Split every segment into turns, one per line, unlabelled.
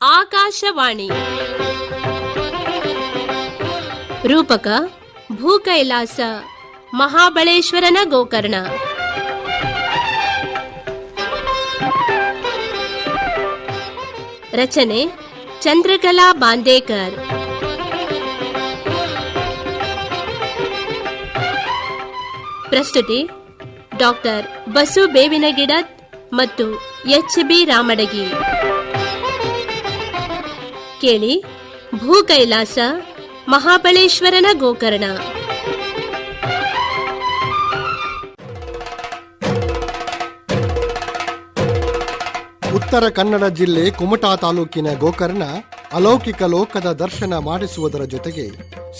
ಆಕಾಶವಾಣಿ. ರೂಪಕ ಭೂಕೈಲಾಸ ಮಹಾಬಳೇಶ್ವರನ ಗೋಕರ್ಣ. ರಚನೆ ಚಂದ್ರಕಲಾ ಬಾಂದೇಕರ್ ಪ್ರಸ್ತುತಿ ಡಾಕ್ಟರ್ ಬಸು ಬೇವಿನಗಿಡತ್ ಮತ್ತು ಎಚ್ ಬಿ ರಾಮಡಗಿ. ಕೇಳಿ ಭೂ ಕೈಲಾಸ ಮಹಾಬಳೇಶ್ವರನ ಗೋಕರ್ಣ.
ಉತ್ತರ ಕನ್ನಡ ಜಿಲ್ಲೆ ಕುಮಟಾ ತಾಲೂಕಿನ ಗೋಕರ್ಣ ಅಲೌಕಿಕ ಲೋಕದ ದರ್ಶನ ಮಾಡಿಸುವುದರ ಜೊತೆಗೆ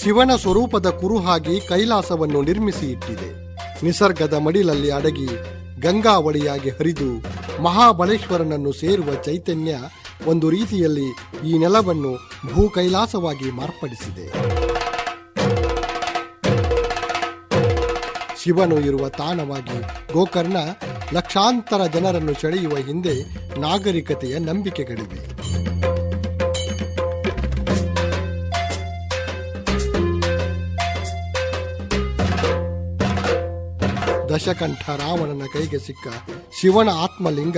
ಶಿವನ ಸ್ವರೂಪದ ಕುರುಹಾಗಿ ಕೈಲಾಸವನ್ನು ನಿರ್ಮಿಸಿ ಇಟ್ಟಿದೆ. ನಿಸರ್ಗದ ಮಡಿಲಲ್ಲಿ ಅಡಗಿ ಗಂಗಾವಳಿಯಾಗಿ ಹರಿದು ಮಹಾಬಳೇಶ್ವರನನ್ನು ಸೇರುವ ಚೈತನ್ಯ ಒಂದು ರೀತಿಯಲ್ಲಿ ಈ ನೆಲವನ್ನು ಭೂ ಕೈಲಾಸವಾಗಿ ಮಾರ್ಪಡಿಸಿದೆ. ಶಿವನು ಇರುವ ತಾಣವಾಗಿ ಗೋಕರ್ಣ ಲಕ್ಷಾಂತರ ಜನರನ್ನು ಸೆಳೆಯುವ ಹಿಂದೆ ನಾಗರಿಕತೆಯ ನಂಬಿಕೆಗಳಿವೆ. ದಶಕಂಠ ರಾವಣನ ಕೈಗೆ ಸಿಕ್ಕ ಶಿವನ ಆತ್ಮಲಿಂಗ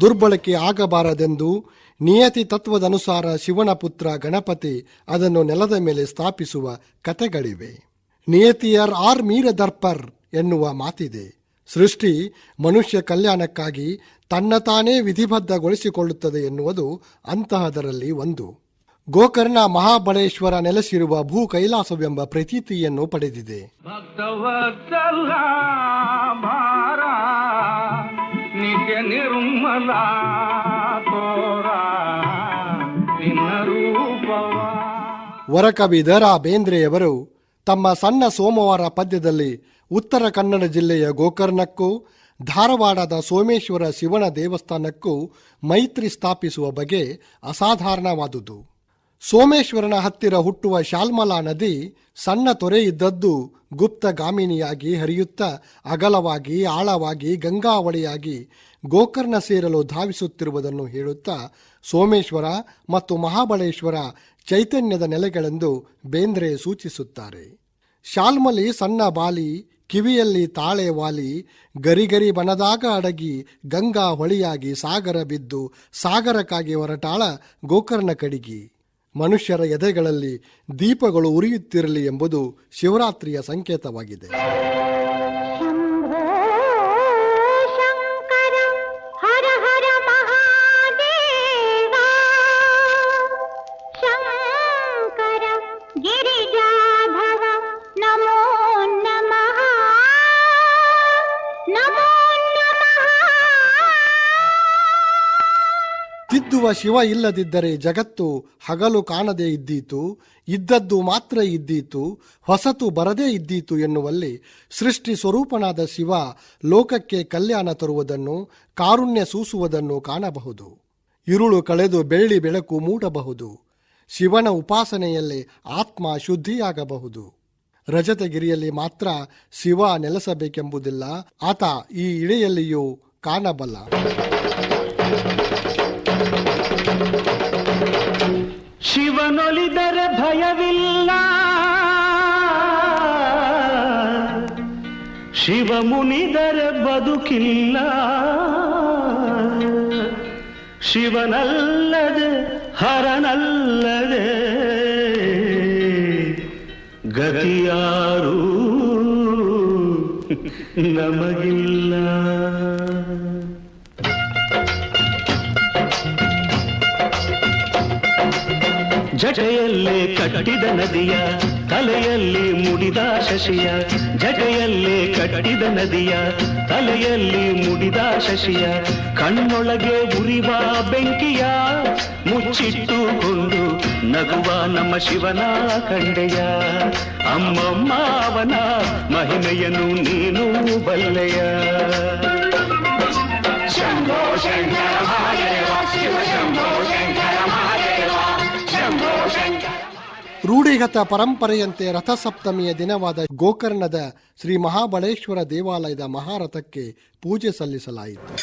ದುರ್ಬಳಕೆ ಆಗಬಾರದೆಂದು ನಿಯತಿ ತತ್ವದನುಸಾರ ಶಿವನ ಪುತ್ರ ಗಣಪತಿ ಅದನ್ನು ನೆಲದ ಮೇಲೆ ಸ್ಥಾಪಿಸುವ ಕಥೆಗಳಿವೆ. ನಿಯತಿಯರ್ ಆರ್ ಮೀರ ದರ್ಪರ್ ಎನ್ನುವ ಮಾತಿದೆ. ಸೃಷ್ಟಿ ಮನುಷ್ಯ ಕಲ್ಯಾಣಕ್ಕಾಗಿ ತನ್ನ ತಾನೇ ವಿಧಿಬದ್ಧಗೊಳಿಸಿಕೊಳ್ಳುತ್ತದೆ ಎನ್ನುವುದು ಅಂತಹದರಲ್ಲಿ ಒಂದು. ಗೋಕರ್ಣ ಮಹಾಬಳೇಶ್ವರ ನೆಲೆಸಿರುವ ಭೂ ಕೈಲಾಸವೆಂಬ ಪ್ರತೀತಿಯನ್ನು ಪಡೆದಿದೆ.
ರೂಪವ.
ವರಕವಿ ದ ರಾ ಬೇಂದ್ರೆಯವರು ತಮ್ಮ ಸಣ್ಣ ಸೋಮವಾರ ಪದ್ಯದಲ್ಲಿ ಉತ್ತರ ಕನ್ನಡ ಜಿಲ್ಲೆಯ ಗೋಕರ್ಣಕ್ಕೂ, ಧಾರವಾಡದ ಸೋಮೇಶ್ವರ ಶಿವನ ದೇವಸ್ಥಾನಕ್ಕೂ ಮೈತ್ರಿ ಸ್ಥಾಪಿಸುವ ಬಗೆ ಅಸಾಧಾರಣವಾದುದು. ಸೋಮೇಶ್ವರನ ಹತ್ತಿರ ಹುಟ್ಟುವ ಶಾಲ್ಮಲಾ ನದಿ ಸಣ್ಣ ತೊರೆ ಇದ್ದದ್ದು ಗುಪ್ತಗಾಮಿನಿಯಾಗಿ ಹರಿಯುತ್ತಾ ಅಗಲವಾಗಿ, ಆಳವಾಗಿ, ಗಂಗಾವಳಿಯಾಗಿ ಗೋಕರ್ಣ ಸೇರಲು ಧಾವಿಸುತ್ತಿರುವುದನ್ನು ಹೇಳುತ್ತಾ ಸೋಮೇಶ್ವರ ಮತ್ತು ಮಹಾಬಳೇಶ್ವರ ಚೈತನ್ಯದ ನೆಲೆಗಳೆಂದು ಬೇಂದ್ರೆ ಸೂಚಿಸುತ್ತಾರೆ. ಶಾಲ್ಮಲಿ ಸಣ್ಣ ಬಾಲಿ, ಕಿವಿಯಲ್ಲಿ ತಾಳೆ ವಾಲಿ, ಗರಿಗರಿ ಬನದಾಗ ಅಡಗಿ, ಗಂಗಾ ಹೊಳಿಯಾಗಿ ಸಾಗರ ಬಿದ್ದು ಸಾಗರಕ್ಕಾಗಿ ಹೊರಟಾಳ ಗೋಕರ್ಣ ಕಡಿಗಿ. ಮನುಷ್ಯರ ಎದೆಗಳಲ್ಲಿ ದೀಪಗಳು ಉರಿಯುತ್ತಿರಲಿ ಎಂಬುದು ಶಿವರಾತ್ರಿಯ ಸಂಕೇತವಾಗಿದೆ. ತಿದ್ದುವ ಶಿವ ಇಲ್ಲದಿದ್ದರೆ ಜಗತ್ತು ಹಗಲು ಕಾಣದೇ ಇದ್ದೀತು, ಇದ್ದದ್ದು ಮಾತ್ರ ಇದ್ದೀತು, ಹೊಸತು ಬರದೇ ಇದ್ದೀತು ಎನ್ನುವಲ್ಲಿ ಸೃಷ್ಟಿ ಸ್ವರೂಪನಾದ ಶಿವ ಲೋಕಕ್ಕೆ ಕಲ್ಯಾಣ ತರುವುದನ್ನು, ಕಾರುಣ್ಯ ಸೂಸುವುದನ್ನು ಕಾಣಬಹುದು. ಇರುಳು ಕಳೆದು ಬೆಳ್ಳಿ ಬೆಳಕು ಮೂಡಬಹುದು. ಶಿವನ ಉಪಾಸನೆಯಲ್ಲಿ ಆತ್ಮ ಶುದ್ಧಿಯಾಗಬಹುದು. ರಜತಗಿರಿಯಲ್ಲಿ ಮಾತ್ರ ಶಿವ ನೆಲೆಸಬೇಕೆಂಬುದಿಲ್ಲ, ಆತ ಈ ಇಳೆಯಲ್ಲಿಯೂ ಕಾಣಬಲ್ಲ.
ಶಿವನೊಲಿದರೆ ಭಯವಿಲ್ಲ ಶಿವ ಮುನಿದರೆ ಬದುಕಿಲ್ಲ ಶಿವನಲ್ಲದೆ ಹರನಲ್ಲದೆ ಗತಿಯಾರು ನಮಗಿಲ್ಲ ಜಟೆಯಲ್ಲೇ ಕಟ್ಟಿದ ನದಿಯ, ತಲೆಯಲ್ಲಿ ಮುಡಿದ ಶಶಿಯ, ಜಟೆಯಲ್ಲೇ ಕಟ್ಟಿದ ನದಿಯ, ತಲೆಯಲ್ಲಿ ಮುಡಿದ ಶಶಿಯ, ಕಣ್ಣೊಳಗೆ ಉರಿವ ಬೆಂಕಿಯ ಮುಚ್ಚಿಟ್ಟುಕೊಂಡು ನಗುವ ನಮ್ಮ ಶಿವನ ಕಂಡೆಯ. ಅಮ್ಮಮ್ಮ, ಅವನ ಮಹಿಮೆಯನ್ನು ನೀನು ಬಲ್ಲೆಯ. ಶಂಭೋ ಶಿವ ಶಂಭೋ
ರೂಢಿಗತ ಪರಂಪರೆಯಂತೆ ರಥಸಪ್ತಮಿಯ ದಿನವಾದ ಗೋಕರ್ಣದ ಶ್ರೀ ಮಹಾಬಳೇಶ್ವರ ದೇವಾಲಯದ ಮಹಾರಥಕ್ಕೆ ಪೂಜೆ ಸಲ್ಲಿಸಲಾಯಿತು.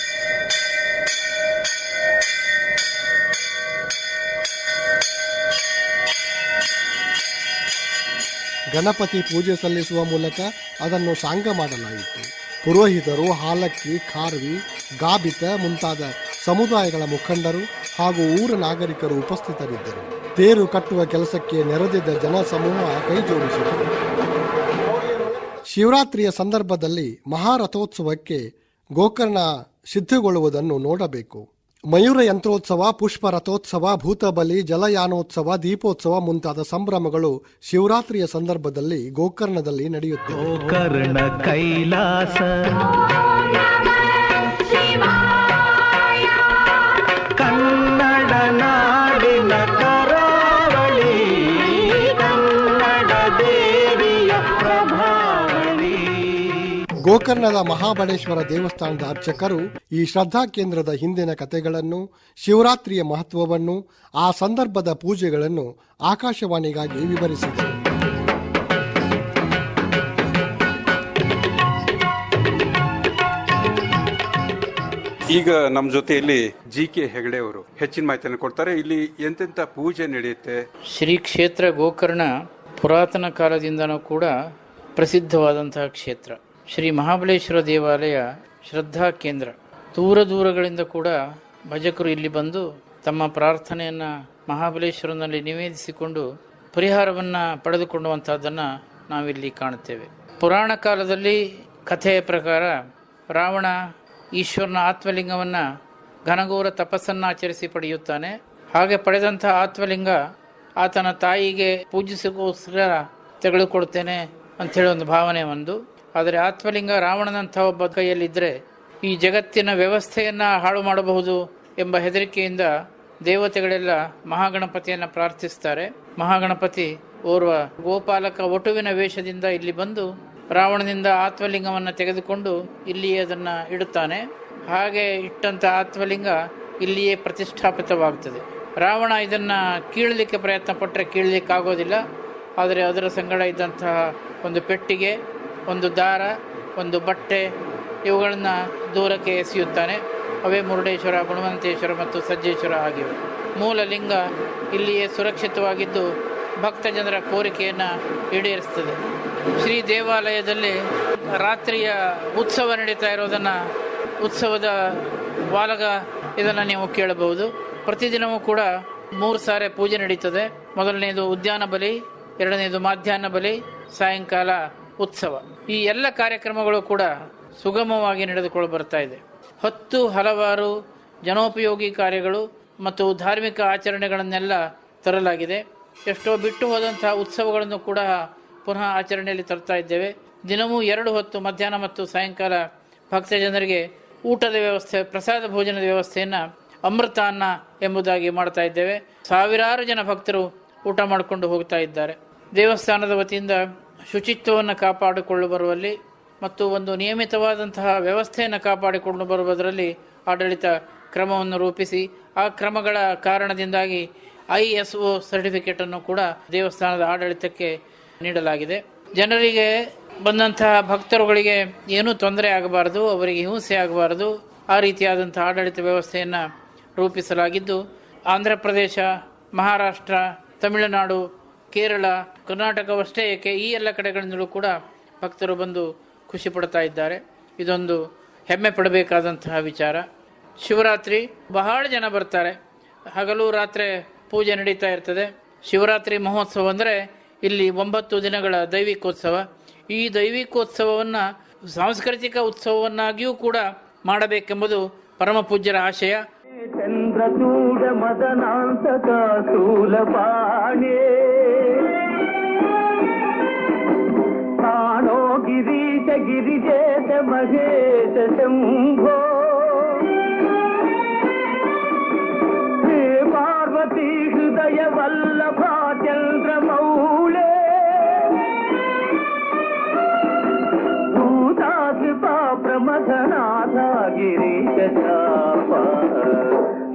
ಗಣಪತಿ ಪೂಜೆ ಸಲ್ಲಿಸುವ ಮೂಲಕ ಅದನ್ನು ಸಾಂಗ ಮಾಡಲಾಯಿತು. ಪುರೋಹಿತರು ಹಾಲಕ್ಕಿ, ಖಾರ್ವಿ, ಗಾಬಿತ ಮುಂತಾದ ಸಮುದಾಯಗಳ ಮುಖಂಡರು ಹಾಗೂ ಊರ ನಾಗರಿಕರು ಉಪಸ್ಥಿತರಿದ್ದರು. ತೇರು ಕಟ್ಟುವ ಕೆಲಸಕ್ಕೆ ನೆರೆದಿದ್ದ ಜನಸಮೂಹ ಕೈಜೋಡಿಸಿದರು ಶಿವರಾತ್ರಿಯ ಸಂದರ್ಭದಲ್ಲಿ ಮಹಾರಥೋತ್ಸವಕ್ಕೆ ಗೋಕರ್ಣ ಸಿದ್ಧಗೊಳ್ಳುವುದನ್ನು ನೋಡಬೇಕು. ಮಯೂರ ಯಂತ್ರೋತ್ಸವ ಪುಷ್ಪ ರಥೋತ್ಸವ ಭೂತಬಲಿ ಜಲಯಾನೋತ್ಸವ ದೀಪೋತ್ಸವ ಮುಂತಾದ ಸಂಭ್ರಮಗಳು ಶಿವರಾತ್ರಿಯ ಸಂದರ್ಭದಲ್ಲಿ ಗೋಕರ್ಣದಲ್ಲಿ ನಡೆಯುತ್ತವೆ. ಗೋಕರ್ಣದ ಮಹಾಬಲೇಶ್ವರ ದೇವಸ್ಥಾನದ ಅರ್ಚಕರು ಈ ಶ್ರದ್ಧಾ ಕೇಂದ್ರದ ಹಿಂದಿನ ಕಥೆಗಳನ್ನು ಶಿವರಾತ್ರಿಯ ಮಹತ್ವವನ್ನು ಆ ಸಂದರ್ಭದ ಪೂಜೆಗಳನ್ನು ಆಕಾಶವಾಣಿಗಾಗಿ ವಿವರಿಸಿದರು.
ಈಗ ನಮ್ಮ ಜೊತೆಯಲ್ಲಿ ಜಿ ಕೆ ಹೆಗಡೆ ಅವರು ಹೆಚ್ಚಿನ ಮಾಹಿತಿಯನ್ನು ಕೊಡ್ತಾರೆ. ಇಲ್ಲಿ ಎಂತೆಂತ ಪೂಜೆ ನಡೆಯುತ್ತೆ?
ಶ್ರೀ ಕ್ಷೇತ್ರ ಗೋಕರ್ಣ ಪುರಾತನ ಕಾಲದಿಂದನೂ ಕೂಡ ಪ್ರಸಿದ್ಧವಾದಂತಹ ಕ್ಷೇತ್ರ. ಶ್ರೀ ಮಹಾಬಲೇಶ್ವರ ದೇವಾಲಯ ಶ್ರದ್ಧಾ ಕೇಂದ್ರ. ದೂರ ದೂರಗಳಿಂದ ಕೂಡ ಭಜಕರು ಇಲ್ಲಿ ಬಂದು ತಮ್ಮ ಪ್ರಾರ್ಥನೆಯನ್ನು ಮಹಾಬಲೇಶ್ವರನಲ್ಲಿ ನಿವೇದಿಸಿಕೊಂಡು ಪರಿಹಾರವನ್ನು ಪಡೆದುಕೊಳ್ಳುವಂಥದ್ದನ್ನು ನಾವಿಲ್ಲಿ ಕಾಣುತ್ತೇವೆ. ಪುರಾಣ ಕಾಲದಲ್ಲಿ ಕಥೆಯ ಪ್ರಕಾರ ರಾವಣ ಈಶ್ವರನ ಆತ್ಮಲಿಂಗವನ್ನು ಘನಘೋರ ತಪಸ್ಸನ್ನು ಆಚರಿಸಿ ಪಡೆಯುತ್ತಾನೆ. ಹಾಗೆ ಪಡೆದಂಥ ಆತ್ಮಲಿಂಗ ಆತನ ತಾಯಿಗೆ ಪೂಜಿಸಿಗೋಸ್ಕರ ತೆಗೆದುಕೊಡ್ತೇನೆ ಅಂಥೇಳಿ ಒಂದು ಭಾವನೆ ಒಂದು. ಆದರೆ ಆತ್ಮಲಿಂಗ ರಾವಣನಂಥ ಒಬ್ಬ ಕೈಯಲ್ಲಿದ್ದರೆ ಈ ಜಗತ್ತಿನ ವ್ಯವಸ್ಥೆಯನ್ನು ಹಾಳು ಮಾಡಬಹುದು ಎಂಬ ಹೆದರಿಕೆಯಿಂದ ದೇವತೆಗಳೆಲ್ಲ ಮಹಾಗಣಪತಿಯನ್ನು ಪ್ರಾರ್ಥಿಸ್ತಾರೆ ಮಹಾಗಣಪತಿ ಓರ್ವ ಗೋಪಾಲಕ ಒಟುವಿನ ವೇಷದಿಂದ ಇಲ್ಲಿ ಬಂದು ರಾವಣನಿಂದ ಆತ್ಮಲಿಂಗವನ್ನು ತೆಗೆದುಕೊಂಡು ಇಲ್ಲಿಯೇ ಅದನ್ನು ಇಡುತ್ತಾನೆ. ಹಾಗೆ ಇಟ್ಟಂಥ ಆತ್ಮಲಿಂಗ ಇಲ್ಲಿಯೇ ಪ್ರತಿಷ್ಠಾಪಿತವಾಗುತ್ತದೆ. ರಾವಣ ಇದನ್ನು ಕೀಳಲಿಕ್ಕೆ ಪ್ರಯತ್ನ ಪಟ್ಟರೆ ಕೀಳಲಿಕ್ಕಾಗೋದಿಲ್ಲ. ಆದರೆ ಅದರ ಸಂಗಡ ಇದ್ದಂತಹ ಒಂದು ಪೆಟ್ಟಿಗೆ ಒಂದು ದಾರ, ಒಂದು ಬಟ್ಟೆ ಇವುಗಳನ್ನು ದೂರಕ್ಕೆ ಎಸೆಯುತ್ತಾನೆ. ಅವೇ ಮುರುಡೇಶ್ವರ, ಗುಣವಂತೇಶ್ವರ ಮತ್ತು ಸಜ್ಜೇಶ್ವರ ಆಗಿವೆ. ಮೂಲ ಲಿಂಗ ಇಲ್ಲಿಯೇ ಸುರಕ್ಷಿತವಾಗಿದ್ದು ಭಕ್ತ ಜನರ ಕೋರಿಕೆಯನ್ನು ಈಡೇರಿಸ್ತದೆ ಶ್ರೀ ದೇವಾಲಯದಲ್ಲಿ ರಾತ್ರಿಯ ಉತ್ಸವ ನಡೀತಾ ಇರೋದನ್ನು, ಉತ್ಸವದ ಬಾಲಗ ಇದನ್ನು ನೀವು ಕೇಳಬಹುದು. ಪ್ರತಿದಿನವೂ ಕೂಡ ಮೂರು ಸಾರಿ ಪೂಜೆ ನಡೀತದೆ. ಮೊದಲನೇದು ಉದ್ಯಾನ ಬಲಿ, ಎರಡನೇದು ಮಾಧ್ಯಾಹ್ನ ಬಲಿ, ಸಾಯಂಕಾಲ ಉತ್ಸವ. ಈ ಎಲ್ಲ ಕಾರ್ಯಕ್ರಮಗಳು ಕೂಡ ಸುಗಮವಾಗಿ ನಡೆದುಕೊಂಡು ಬರ್ತಾ ಇದೆ. ಹತ್ತು ಹಲವಾರು ಜನೋಪಯೋಗಿ ಕಾರ್ಯಗಳು ಮತ್ತು ಧಾರ್ಮಿಕ ಆಚರಣೆಗಳನ್ನೆಲ್ಲ ತರಲಾಗಿದೆ. ಎಷ್ಟೋ ಬಿಟ್ಟು ಹೋದಂತಹ ಉತ್ಸವಗಳನ್ನು ಕೂಡ ಪುನಃ ಆಚರಣೆಯಲ್ಲಿ ತರ್ತಾ ಇದ್ದೇವೆ. ದಿನವೂ ಎರಡು ಹೊತ್ತು ಮಧ್ಯಾಹ್ನ ಮತ್ತು ಸಾಯಂಕಾಲ ಭಕ್ತ ಜನರಿಗೆ ಊಟದ ವ್ಯವಸ್ಥೆ, ಪ್ರಸಾದ ಭೋಜನದ ವ್ಯವಸ್ಥೆಯನ್ನು ಅಮೃತ ಅನ್ನ ಎಂಬುದಾಗಿ ಮಾಡ್ತಾ ಇದ್ದೇವೆ. ಸಾವಿರಾರು ಜನ ಭಕ್ತರು ಊಟ ಮಾಡಿಕೊಂಡು ಹೋಗ್ತಾ ಇದ್ದಾರೆ. ದೇವಸ್ಥಾನದ ವತಿಯಿಂದ ಶುಚಿತ್ವವನ್ನು ಕಾಪಾಡಿಕೊಂಡು ಬರುವಲ್ಲಿ ಮತ್ತು ಒಂದು ನಿಯಮಿತವಾದಂತಹ ವ್ಯವಸ್ಥೆಯನ್ನು ಕಾಪಾಡಿಕೊಂಡು ಬರುವುದರಲ್ಲಿ ಆಡಳಿತ ಕ್ರಮವನ್ನು ರೂಪಿಸಿ, ಆ ಕ್ರಮಗಳ ಕಾರಣದಿಂದಾಗಿ ಐ ಎಸ್ ಒ ಸರ್ಟಿಫಿಕೇಟನ್ನು ಕೂಡ ದೇವಸ್ಥಾನದ ಆಡಳಿತಕ್ಕೆ ನೀಡಲಾಗಿದೆ. ಜನರಿಗೆ ಬಂದಂತಹ ಭಕ್ತರುಗಳಿಗೆ ಏನೂ ತೊಂದರೆ ಆಗಬಾರದು, ಅವರಿಗೆ ಹಿಂಸೆ ಆಗಬಾರದು. ಆ ರೀತಿಯಾದಂಥ ಆಡಳಿತ ವ್ಯವಸ್ಥೆಯನ್ನು ರೂಪಿಸಲಾಗಿದ್ದು, ಆಂಧ್ರ ಪ್ರದೇಶ, ಮಹಾರಾಷ್ಟ್ರ, ತಮಿಳುನಾಡು ಕೇರಳ, ಕರ್ನಾಟಕವಷ್ಟೇ ಏಕೆ, ಈ ಎಲ್ಲ ಕಡೆಗಳಿಂದಲೂ ಕೂಡ ಭಕ್ತರು ಬಂದು ಖುಷಿ ಪಡ್ತಾ ಇದ್ದಾರೆ. ಇದೊಂದು ಹೆಮ್ಮೆ ಪಡಬೇಕಾದಂತಹ ವಿಚಾರ. ಶಿವರಾತ್ರಿ ಬಹಳ ಜನ ಬರ್ತಾರೆ. ಹಗಲು ರಾತ್ರಿ ಪೂಜೆ ನಡೀತಾ ಇರ್ತದೆ. ಶಿವರಾತ್ರಿ ಮಹೋತ್ಸವ ಅಂದರೆ ಇಲ್ಲಿ ಒಂಬತ್ತು ದಿನಗಳ ದೈವಿಕೋತ್ಸವ. ಈ ದೈವಿಕೋತ್ಸವವನ್ನು, ಸಾಂಸ್ಕೃತಿಕ ಉತ್ಸವವನ್ನಾಗಿಯೂ ಕೂಡ ಮಾಡಬೇಕೆಂಬುದು ಪರಮ ಪೂಜ್ಯರ ಆಶಯ.
ಚಂದ್ರಚೂಡ ಮದನಾಂತಕ గిరిజేత మహేశ శంభో. శ్రీ పార్వతీ హృదయ వల్లభాచంద్ర మౌళే. భూతా కృపా ప్రమథనాథ గిరీశ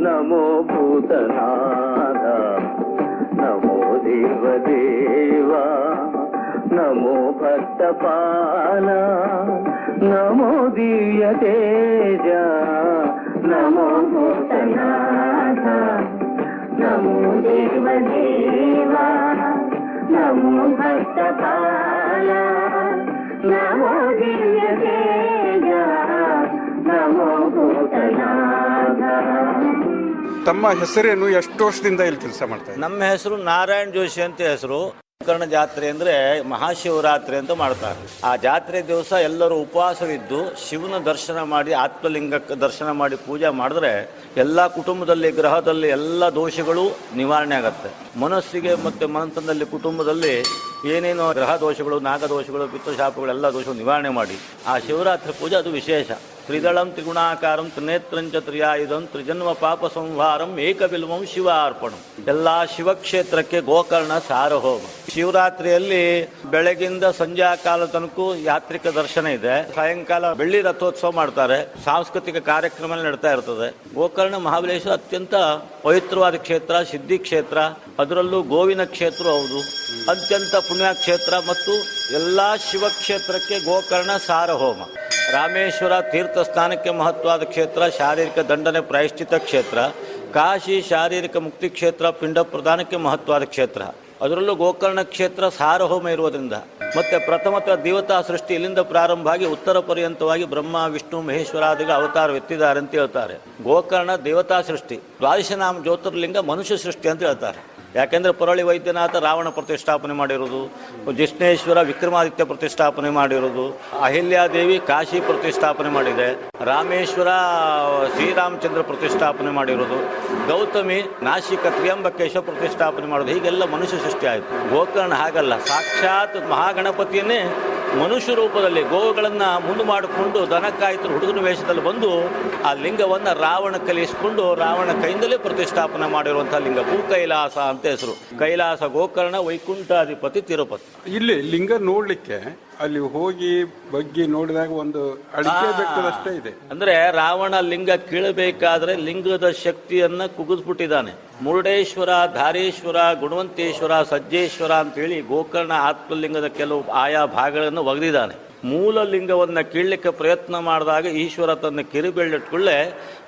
నమో భూతనాథ. నమో దేవదేవా. నమో భక్తపాల నమో దివ్య తేజ నమో భూతనాథ నమో దేవదేవా నమో భక్తపాల నమో దివ్య తేజ నమో భూతనాథ
ತಮ್ಮ ಹೆಸರೇನು? ಎಷ್ಟು ವರ್ಷದಿಂದ ಇಲ್ಲಿ ಕೆಲಸ ಮಾಡ್ತಾರೆ
ನಮ್ಮ ಹೆಸರು ನಾರಾಯಣ್ ಜೋಶಿ ಅಂತ ಹೆಸರು. ಗೋಕರ್ಣ ಜಾತ್ರೆ ಅಂದ್ರೆ ಮಹಾಶಿವರಾತ್ರಿ ಅಂತ ಮಾಡ್ತಾರೆ. ಆ ಜಾತ್ರೆ ದಿವಸ ಎಲ್ಲರೂ ಉಪವಾಸವಿದ್ದು ಶಿವನ ದರ್ಶನ ಮಾಡಿ ಆತ್ಮಲಿಂಗಕ್ಕೆ ದರ್ಶನ ಮಾಡಿ ಪೂಜೆ ಮಾಡಿದ್ರೆ ಎಲ್ಲ ಕುಟುಂಬದಲ್ಲಿ ಗ್ರಹದಲ್ಲಿ ಎಲ್ಲ ದೋಷಗಳು ನಿವಾರಣೆ ಆಗತ್ತೆ. ಮನಸ್ಸಿಗೆ ಮತ್ತೆ ಮನಸ್ಸಿನಲ್ಲಿ ಕುಟುಂಬದಲ್ಲಿ ಏನೇನೋ ಗ್ರಹ ದೋಷಗಳು ನಾಗದೋಷಗಳು ಪಿತ್ತಶಾಪಗಳು ಎಲ್ಲ ದೋಷಗಳು ನಿವಾರಣೆ ಮಾಡಿ ಆ ಶಿವರಾತ್ರಿ ಪೂಜೆ ಅದು ವಿಶೇಷ. ತ್ರಿದಳಂ ತ್ರಿಗುಣಾಕಾರಂ ತ್ರಿನೇತ್ರಂಚ ತ್ರಿಯಾಯುಧಂ ತ್ರಿಜನ್ಮ ಪಾಪ ಸಂಹಾರಂ ಏಕಬಿಲ್ವಂ ಶಿವ ಅರ್ಪಣಂ ಎಲ್ಲಾ ಶಿವಕ್ಷೇತ್ರಕ್ಕೆ ಗೋಕರ್ಣ ಸಾರಹೋಮ. ಶಿವರಾತ್ರಿಯಲ್ಲಿ ಬೆಳಗಿಂದ ಸಂಜಾ ಕಾಲ ತನಕ ಯಾತ್ರಿಕ ದರ್ಶನ ಇದೆ. ಸಾಯಂಕಾಲ ಬೆಳ್ಳಿ ರಥೋತ್ಸವ ಮಾಡ್ತಾರೆ. ಸಾಂಸ್ಕೃತಿಕ ಕಾರ್ಯಕ್ರಮ ನಡೀತಾ ಇರ್ತದೆ. ಗೋಕರ್ಣ ಮಹಾಬಲೇಶ್ವರ ಅತ್ಯಂತ ಪವಿತ್ರವಾದ ಕ್ಷೇತ್ರ, ಸಿದ್ಧಿ ಕ್ಷೇತ್ರ. ಅದರಲ್ಲೂ ಗೋವಿನ ಕ್ಷೇತ್ರ ಹೌದು. ಅತ್ಯಂತ ಪುಣ್ಯಕ್ಷೇತ್ರ ಮತ್ತು ಎಲ್ಲಾ ಶಿವಕ್ಷೇತ್ರಕ್ಕೆ ಗೋಕರ್ಣ ಸಾರಹೋಮ. ರಾಮೇಶ್ವರ ತೀರ್ಥ ಸ್ಥಾನಕ್ಕೆ ಮಹತ್ವಾದ ಕ್ಷೇತ್ರ, ಶಾರೀರಿಕ ದಂಡನೆ ಪ್ರಾಯಶ್ಚಿತ ಕ್ಷೇತ್ರ, ಕಾಶಿ ಶಾರೀರಿಕ ಮುಕ್ತಿ ಕ್ಷೇತ್ರ, ಪಿಂಡ ಪ್ರದಾನಕ್ಕೆ ಮಹತ್ವದ ಕ್ಷೇತ್ರ. ಅದರಲ್ಲೂ ಗೋಕರ್ಣ ಕ್ಷೇತ್ರ ಸಾರಹೋಮ ಇರುವುದರಿಂದ, ಮತ್ತೆ ಪ್ರಥಮತ ದೇವತಾ ಸೃಷ್ಟಿ ಇಲ್ಲಿಂದ ಪ್ರಾರಂಭ ಆಗಿ ಉತ್ತರ ಪರ್ಯಂತವಾಗಿ ಬ್ರಹ್ಮ, ವಿಷ್ಣು ಅವತಾರ ಅವತಾರವೆತ್ತಿದ್ದಾರೆ ಅಂತ ಹೇಳ್ತಾರೆ. ಗೋಕರ್ಣ ದೇವತಾ ಸೃಷ್ಟಿ, ದ್ವಾದಶನಾಮ ಜ್ಯೋತಿರ್ಲಿಂಗ ಮನುಷ್ಯ ಸೃಷ್ಟಿ ಅಂತ ಹೇಳ್ತಾರೆ. ಯಾಕೆಂದ್ರೆ ಪರಳಿ ವೈದ್ಯನಾಥ ರಾವಣ ಪ್ರತಿಷ್ಠಾಪನೆ ಮಾಡಿರೋದು ಜಿಷ್ಣೇಶ್ವರ ವಿಕ್ರಮಾದಿತ್ಯ ಪ್ರತಿಷ್ಠಾಪನೆ ಮಾಡಿರೋದು ಅಹಿಲ್ಯಾದೇವಿ ಕಾಶಿ ಪ್ರತಿಷ್ಠಾಪನೆ ಮಾಡಿದೆ, ರಾಮೇಶ್ವರ, ಶ್ರೀರಾಮಚಂದ್ರ ಪ್ರತಿಷ್ಠಾಪನೆ ಮಾಡಿರೋದು ಗೌತಮಿ ನಾಶಿಕ ತ್ರಿಯಂಬಕೇಶ ಪ್ರತಿಷ್ಠಾಪನೆ ಮಾಡೋದು ಹೀಗೆಲ್ಲ ಮನುಷ್ಯ ಸೃಷ್ಟಿ ಆಯಿತು. ಗೋಕರ್ಣ ಹಾಗಲ್ಲ, ಸಾಕ್ಷಾತ್ ಮಹಾಗಣಪತಿಯನ್ನೇ ಮನುಷ್ಯ ರೂಪದಲ್ಲಿ ಗೋವುಗಳನ್ನು ಮುಂದೆ ಮಾಡಿಕೊಂಡು ದನ ಹುಡುಗನ ವೇಷದಲ್ಲಿ ಬಂದು ಆ ಲಿಂಗವನ್ನು ರಾವಣ ಕಲಿಸಿಕೊಂಡು ರಾವಣ ಕೈಯಿಂದಲೇ ಪ್ರತಿಷ್ಠಾಪನೆ ಮಾಡಿರುವಂತಹ ಲಿಂಗ. ಭೂ ಕೈಲಾಸ ಅಂತ ಹೆಸರು. ಕೈಲಾಸ ಗೋಕರ್ಣ ವೈಕುಂಠಾಧಿಪತಿ ತಿರುಪತಿ.
ಇಲ್ಲಿ ಲಿಂಗ ನೋಡ್ಲಿಕ್ಕೆ ಅಲ್ಲಿ ಹೋಗಿ ಬಗ್ಗಿ ನೋಡಿದಾಗ ಒಂದು ಅಡಿಕೆ ಬೆಟ್ಟದಷ್ಟೇ ಇದೆ.
ಅಂದ್ರೆ ರಾವಣ ಲಿಂಗ ಕೀಳಬೇಕಾದ್ರೆ ಲಿಂಗದ ಶಕ್ತಿಯನ್ನ ಕುಗಿದ್ಬಿಟ್ಟಿದ್ದಾನೆ ಮುರುಡೇಶ್ವರ ಧಾರೇಶ್ವರ ಗುಣವಂತೇಶ್ವರ ಸಜ್ಜೇಶ್ವರ ಅಂತೇಳಿ ಗೋಕರ್ಣ ಆತ್ಮಲಿಂಗದ ಕೆಲವು ಆಯಾ ಭಾಗಗಳನ್ನು ಒಗೆದಿದ್ದಾನೆ. ಮೂಲ ಲಿಂಗವನ್ನು ಕೀಳಲಿಕ್ಕೆ ಪ್ರಯತ್ನ ಮಾಡಿದಾಗ ಈಶ್ವರ ತನ್ನ ಕಿರುಬೆಳ್ಳಿಟ್ಕೊಳ್ಳೆ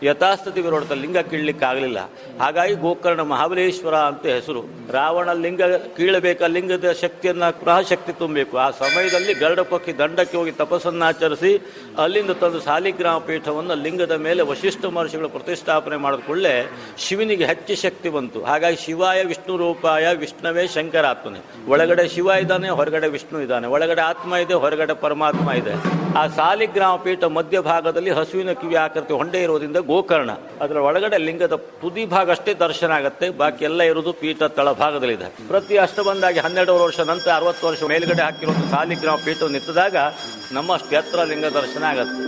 ಯಥಾಸ್ಥಿತಿ ವಿರೋಧದ ಲಿಂಗ ಕೀಳಲಿಕ್ಕಾಗಲಿಲ್ಲ. ಹಾಗಾಗಿ ಗೋಕರ್ಣ ಮಹಾಬಲೇಶ್ವರ ಅಂತ ಹೆಸರು. ರಾವಣ ಲಿಂಗ ಕೀಳಬೇಕ, ಲಿಂಗದ ಶಕ್ತಿಯನ್ನು ಪುನಃ ಶಕ್ತಿ ತುಂಬಬೇಕು. ಆ ಸಮಯದಲ್ಲಿ ಗರುಡ ಪಕ್ಷಿ ದಂಡಕ್ಕೆ ಹೋಗಿ ತಪಸ್ಸನ್ನಾಚರಿಸಿ ಅಲ್ಲಿಂದ ತಂದು ಸಾಲಿಗ್ರಾಮ ಪೀಠವನ್ನು ಲಿಂಗದ ಮೇಲೆ ವಶಿಷ್ಠ ಮಹರ್ಷಿಗಳು ಪ್ರತಿಷ್ಠಾಪನೆ ಮಾಡಿಕೊಳ್ಳೆ ಶಿವನಿಗೆ ಹೆಚ್ಚು ಶಕ್ತಿ ಬಂತು. ಹಾಗಾಗಿ ಶಿವಾಯ ವಿಷ್ಣು ರೂಪಾಯ ವಿಷ್ಣುವೇ ಶಂಕರಾತ್ಮನೆ. ಒಳಗಡೆ ಶಿವ ಇದ್ದಾನೆ, ಹೊರಗಡೆ ವಿಷ್ಣು ಇದ್ದಾನೆ. ಒಳಗಡೆ ಆತ್ಮ ಇದೆ, ಹೊರಗಡೆ ಪರಮಾತ್ಮ ಇದೆ. ಆ ಸಾಲಿಗ್ರಾಮ ಪೀಠ ಮಧ್ಯಭಾಗದಲ್ಲಿ ಹಸುವಿನ ಕಿವಿ ಆಕೃತಿ ಹೊಂಡೆ ಇರೋದ್ರಿಂದ ಗೋಕರ್ಣ. ಅದರ ಒಳಗಡೆ ಲಿಂಗದ ತುದಿ ಭಾಗ ಅಷ್ಟೇ ದರ್ಶನ ಆಗುತ್ತೆ, ಬಾಕಿ ಎಲ್ಲ ಇರೋದು ಪೀಠ ತಳಭಾಗದಲ್ಲಿದೆ ಪ್ರತಿ ಅಷ್ಟಬಂದಾಗಿ ಹನ್ನೆರಡು ವರ್ಷ, ನಂತರ ಅರವತ್ತು ವರ್ಷ ಮೇಲ್ಗಡೆ ಹಾಕಿರೋದು ಸಾಲಿಗ್ರಾಮ ಪೀಠ ನಿಂತಿದಾಗ ನಮ್ಮ ಕ್ಷೇತ್ರ ಲಿಂಗ ದರ್ಶನ ಆಗತ್ತೆ.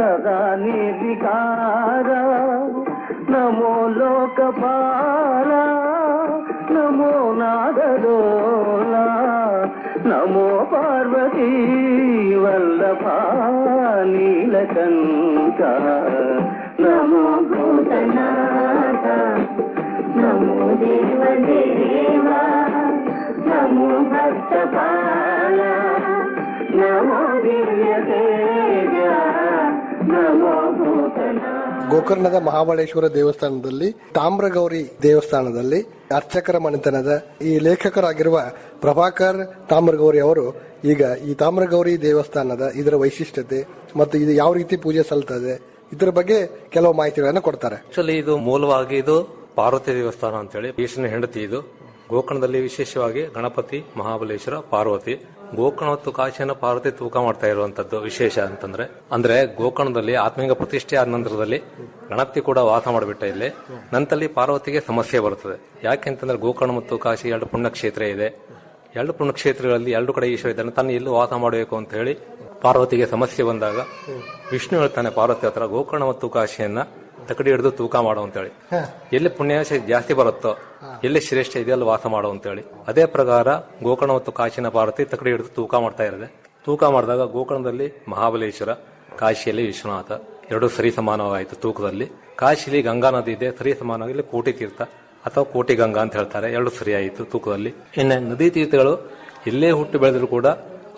కదా నిర్వికార నమో లోకపాల నమో నాగలోల నమో పార్వతీ వల్లభా నీలకంఠ నమో భూతనాథ నమో దేవదేవా నమో భక్తపాల నమో
ಗೋಕರ್ಣದ ಮಹಾಬಳೇಶ್ವರ ದೇವಸ್ಥಾನದಲ್ಲಿ ತಾಮ್ರಗೌರಿ ದೇವಸ್ಥಾನದಲ್ಲಿ ಅರ್ಚಕರ ಮನೆತನದ ಈ ಲೇಖಕರಾಗಿರುವ ಪ್ರಭಾಕರ್ ತಾಮ್ರಗೌರಿ ಅವರು ಈಗ ಈ ತಾಮ್ರಗೌರಿ ದೇವಸ್ಥಾನದ ಇದರ ವೈಶಿಷ್ಟ್ಯತೆ ಮತ್ತು ಇದು ಯಾವ ರೀತಿ ಪೂಜೆ ಸಲ್ತದೆ ಇದರ ಬಗ್ಗೆ ಕೆಲವು ಮಾಹಿತಿಗಳನ್ನು ಕೊಡ್ತಾರೆ.
ಆಕ್ಚುಲಿ ಇದು ಮೂಲವಾಗಿ ಇದು ಪಾರ್ವತಿ ದೇವಸ್ಥಾನ ಅಂತೇಳಿ ಈಶನ ಹೆಂಡತಿ ಇದು. ಗೋಕರ್ಣದಲ್ಲಿ ವಿಶೇಷವಾಗಿ ಗಣಪತಿ, ಮಹಾಬಲೇಶ್ವರ, ಪಾರ್ವತಿ. ಗೋಕರ್ಣ ಮತ್ತು ಕಾಶಿಯನ್ನು ಪಾರ್ವತಿ ತೂಕ ಮಾಡ್ತಾ ಇರುವಂತದ್ದು ವಿಶೇಷ ಅಂತಂದ್ರೆ, ಅಂದ್ರೆ ಗೋಕರ್ಣದಲ್ಲಿ ಆತ್ಮೀಯ ಪ್ರತಿಷ್ಠೆ ಆದ ನಂತರದಲ್ಲಿ ಗಣಪತಿ ಕೂಡ ವಾಸ ಮಾಡಿಬಿಟ್ಟ ಇಲ್ಲಿ. ನಂತರಲ್ಲಿ ಪಾರ್ವತಿಗೆ ಸಮಸ್ಯೆ ಬರುತ್ತದೆ. ಯಾಕೆಂತಂದ್ರೆ ಗೋಕರ್ಣ ಮತ್ತು ಕಾಶಿ ಎರಡು ಪುಣ್ಯಕ್ಷೇತ್ರ ಇದೆ. ಎರಡು ಪುಣ್ಯಕ್ಷೇತ್ರಗಳಲ್ಲಿ ಎರಡು ಕಡೆ ಈಶ್ವರ ಇದ್ದಾನೆ. ತನ್ನ ಎಲ್ಲೂ ವಾಸ ಮಾಡಬೇಕು ಅಂತ ಹೇಳಿ ಪಾರ್ವತಿಗೆ ಸಮಸ್ಯೆ ಬಂದಾಗ ವಿಷ್ಣು ಹೇಳ್ತಾನೆ ಪಾರ್ವತಿ ಹತ್ರ, ಗೋಕರ್ಣ ಮತ್ತು ಕಾಶಿಯನ್ನ ತಕಡಿ ಹಿಡಿದು ತೂಕ ಮಾಡು ಅಂತೇಳಿ. ಎಲ್ಲಿ ಪುಣ್ಯಾಶ ಜಾಸ್ತಿ ಬರುತ್ತೋ ಎಲ್ಲಿ ಶ್ರೇಷ್ಠ ಇದೆ ಅಲ್ಲಿ ವಾಸ ಮಾಡು ಅಂತೇಳಿ. ಅದೇ ಪ್ರಕಾರ ಗೋಕರ್ಣ ಮತ್ತು ಕಾಶಿನ ಪಾರ್ವತಿ ತಕಡಿ ಹಿಡಿದು ತೂಕ ಮಾಡ್ತಾ ಇರದೆ ತೂಕ ಮಾಡಿದಾಗ ಗೋಕರ್ಣದಲ್ಲಿ ಮಹಾಬಲೇಶ್ವರ ಕಾಶಿಯಲ್ಲಿ ವಿಶ್ವನಾಥ ಎರಡು ಸರಿ ಸಮಾನವಾಯಿತು ತೂಕದಲ್ಲಿ. ಕಾಶಿಲಿ ಗಂಗಾ ನದಿ ಇದೆ ಸರಿ ಸಮಾನವಾಗಿ ಇಲ್ಲಿ ಕೋಟಿ ತೀರ್ಥ ಅಥವಾ ಕೋಟಿ ಗಂಗಾ ಅಂತ ಹೇಳ್ತಾರೆ ಎರಡು ಸರಿಯಾಯಿತು ತೂಕದಲ್ಲಿ. ಇನ್ನು ನದಿ ತೀರ್ಥಗಳು ಎಲ್ಲೇ ಹುಟ್ಟು ಬೆಳೆದರೂ ಕೂಡ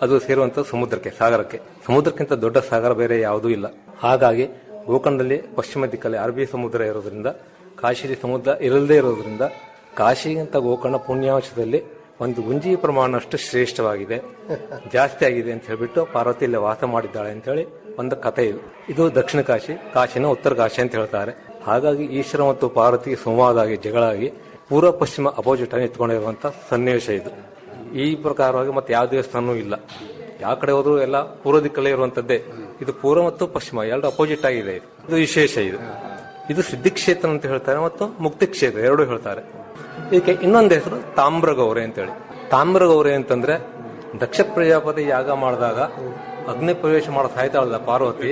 ಅದು ಸೇರುವಂತ ಸಮುದ್ರಕ್ಕೆ ಸಾಗರಕ್ಕೆ. ಸಮುದ್ರಕ್ಕಿಂತ ದೊಡ್ಡ ಸಾಗರ ಬೇರೆ ಯಾವುದೂ ಇಲ್ಲ. ಹಾಗಾಗಿ ಗೋಕರ್ಣದಲ್ಲಿ ಪಶ್ಚಿಮ ದಿಕ್ಕಲ್ಲಿ ಅರಬ್ಬಿ ಸಮುದ್ರ ಇರೋದ್ರಿಂದ ಕಾಶಿಲಿ ಸಮುದ್ರ ಇರಲ್ಲದೆ ಇರೋದ್ರಿಂದ ಕಾಶಿ ಅಂತ ಗೋಕರ್ಣ ಪುಣ್ಯಾಂಶದಲ್ಲಿ ಒಂದು ಗುಂಜಿ ಪ್ರಮಾಣ ಅಷ್ಟು ಶ್ರೇಷ್ಠವಾಗಿದೆ. ಜಾಸ್ತಿ ಆಗಿದೆ ಅಂತ ಹೇಳ್ಬಿಟ್ಟು ಪಾರ್ವತಿ ಇಲ್ಲಿ ವಾಸ ಮಾಡಿದ್ದಾಳೆ ಅಂತ ಹೇಳಿ ಒಂದು ಕಥೆ ಇದು. ಇದು ದಕ್ಷಿಣ ಕಾಶಿ, ಕಾಶಿನ ಉತ್ತರ ಕಾಶಿ ಅಂತ ಹೇಳ್ತಾರೆ. ಹಾಗಾಗಿ ಈಶ್ವರ ಮತ್ತು ಪಾರ್ವತಿ ಸಂವಾದ ಆಗಿ ಜಗಳಾಗಿ ಪೂರ್ವ ಪಶ್ಚಿಮ ಅಪೋಸಿಟ್ ಆಗಿ ಇಟ್ಕೊಂಡಿರುವಂತಹ ಸನ್ನಿವೇಶ ಇದು. ಈ ಪ್ರಕಾರವಾಗಿ ಮತ್ತೆ ಯಾವ ದೇವಸ್ಥಾನವೂ ಇಲ್ಲ. ಯಾವ ಕಡೆ ಹೋದ್ರೂ ಎಲ್ಲ ಪೂರ್ವ ದಿಕ್ಕಲ್ಲೇ ಇರುವಂತದ್ದೇ. ಇದು ಪೂರ್ವ ಮತ್ತು ಪಶ್ಚಿಮ, ಎರಡು ಅಪೋಸಿಟ್ ಆಗಿದೆ. ಇದು. ವಿಶೇಷ ಇದು. ಇದು ಸಿದ್ಧಿ ಕ್ಷೇತ್ರ ಅಂತ ಹೇಳ್ತಾರೆ ಮತ್ತು ಮುಕ್ತಿ ಕ್ಷೇತ್ರ, ಎರಡು ಹೇಳ್ತಾರೆ. ಇದಕ್ಕೆ ಇನ್ನೊಂದು ಹೆಸರು ತಾಮ್ರಗೌರೆ ಅಂತೇಳಿ. ತಾಮ್ರಗೌರೆ ಅಂತಂದ್ರೆ ದಕ್ಷ ಪ್ರಜಾಪತಿ ಯಾಗ ಮಾಡಿದಾಗ ಅಗ್ನಿ ಪ್ರವೇಶ ಮಾಡೋ ಸಾಯ್ತಾಳಲ್ಲ ಪಾರ್ವತಿ,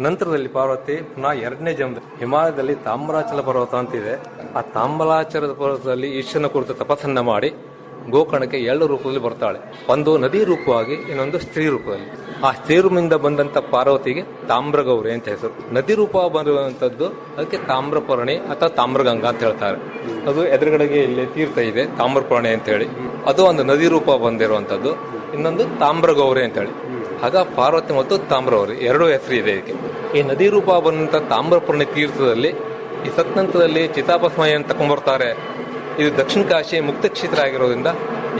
ನಂತರದಲ್ಲಿ ಪಾರ್ವತಿ ಪುನಃ ಎರಡನೇ ಜನ್ಮ. ಹಿಮಾಲಯದಲ್ಲಿ ತಾಮ್ರಾಚಲ ಪರ್ವತ ಅಂತಿದೆ. ಆ ತಾಮ್ರಾಚಲ ಪರ್ವತದಲ್ಲಿ ಈಶ್ವರನ ಕುರಿತು ತಪಸ್ಸನ್ನ ಮಾಡಿ ಗೋಕರ್ಣಕ್ಕೆ ಎರಡು ರೂಪದಲ್ಲಿ ಬರ್ತಾಳೆ. ಒಂದು ನದಿ ರೂಪವಾಗಿ, ಇನ್ನೊಂದು ಸ್ತ್ರೀ ರೂಪದಲ್ಲಿ. ಆ ಸ್ತ್ರೀ ರೂಪದಿಂದ ಬಂದಂತ ಪಾರ್ವತಿಗೆ ತಾಮ್ರಗೌರಿ ಅಂತ ಹೆಸರು. ನದಿ ರೂಪ ಬರುವಂತದ್ದು ಅದಕ್ಕೆ ತಾಮ್ರಪರ್ಣಿ ಅಥವಾ ತಾಮ್ರಗಂಗಾ ಅಂತ ಹೇಳ್ತಾರೆ. ಅದು ಎದುರುಗಡೆಗೆ ಇಲ್ಲಿ ತೀರ್ಥ ಇದೆ, ತಾಮ್ರಪರ್ಣಿ ಅಂತ ಹೇಳಿ. ಅದು ಒಂದು ನದಿ ರೂಪ ಬಂದಿರುವಂತದ್ದು. ಇನ್ನೊಂದು ತಾಮ್ರಗೌರಿ ಅಂತ ಹೇಳಿ. ಆಗ ಪಾರ್ವತಿ ಮತ್ತು ತಾಮ್ರಗೌರಿ ಎರಡು ಹೆಸರು ಇದೆ ಇದಕ್ಕೆ. ಈ ನದಿ ರೂಪ ಬಂದಂತ ತಾಮ್ರಪರ್ಣಿ ತೀರ್ಥದಲ್ಲಿ ಈ ಸತ್ನಂತದಲ್ಲಿ ಚಿತಾಭಸ್ಮಯ ತಕೊಂಡ್ಬರ್ತಾರೆ. ಇದು ದಕ್ಷಿಣ ಕಾಶಿ ಮುಕ್ತ ಕ್ಷೇತ್ರ ಆಗಿರೋದ್ರಿಂದ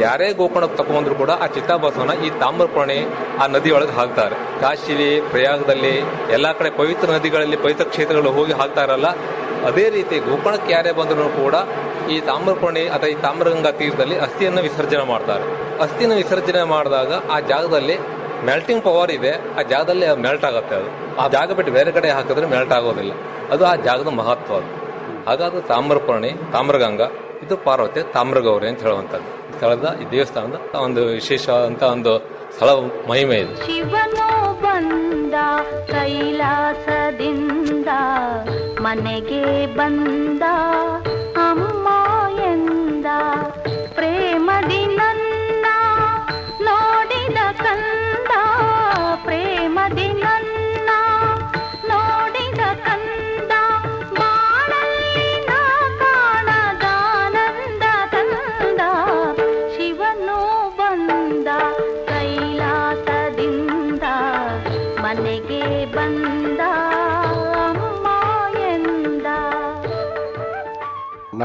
ಯಾರೇ ಗೋಕರ್ಣಕ್ಕೆ ತಗೊಂಡ್ರು ಕೂಡ ಆ ಚಿತ್ತಾಭಾಸವನ್ನು ಈ ತಾಮ್ರಪರ್ಣಿ ಆ ನದಿಯೊಳಗೆ ಹಾಕ್ತಾರೆ. ಕಾಶಿಲಿ, ಪ್ರಯಾಗದಲ್ಲಿ, ಎಲ್ಲಾ ಕಡೆ ಪವಿತ್ರ ನದಿಗಳಲ್ಲಿ ಪವಿತ್ರ ಕ್ಷೇತ್ರಗಳು ಹೋಗಿ ಹಾಕ್ತಾರಲ್ಲ ಅದೇ ರೀತಿ ಗೋಕರ್ಣಕ್ಕೆ ಯಾರೇ ಬಂದರೂ ಕೂಡ ಈ ತಾಮ್ರಪರ್ಣಿ ಅಥವಾ ಈ ತಾಮ್ರಗಂಗಾ ತೀರದಲ್ಲಿ ಅಸ್ಥಿಯನ್ನು ವಿಸರ್ಜನೆ ಮಾಡ್ತಾರೆ. ಅಸ್ಥಿನ ವಿಸರ್ಜನೆ ಮಾಡಿದಾಗ ಆ ಜಾಗದಲ್ಲಿ ಮೆಲ್ಟಿಂಗ್ ಪವರ್ ಇದೆ. ಆ ಜಾಗದಲ್ಲಿ ಮೆಲ್ಟ್ ಆಗುತ್ತೆ ಅದು. ಆ ಜಾಗ ಬಿಟ್ಟು ಬೇರೆ ಕಡೆ ಹಾಕಿದ್ರೆ ಮೆಲ್ಟ್ ಆಗೋದಿಲ್ಲ. ಅದು ಆ ಜಾಗದ ಮಹತ್ವ ಅದು. ಹಾಗಾದ್ರೆ ತಾಮ್ರಪರ್ಣಿ, ತಾಮ್ರಗಂಗಾ ಇದು ಪಾರ್ವತಿ ತಾಮ್ರಗೌರಿ ಅಂತ ಹೇಳುವಂತದ್ದು ಸ್ಥಳದ ಈ ದೇವಸ್ಥಾನದ ಒಂದು ವಿಶೇಷವಾದಂತ ಒಂದು ಸ್ಥಳ ಮಹಿಮೆ ಇದು.
ಶಿವನೋ ಬಂದ ಕೈಲಾಸದಿಂದ ಮನೆಗೆ ಬಂದ ಅಮ್ಮ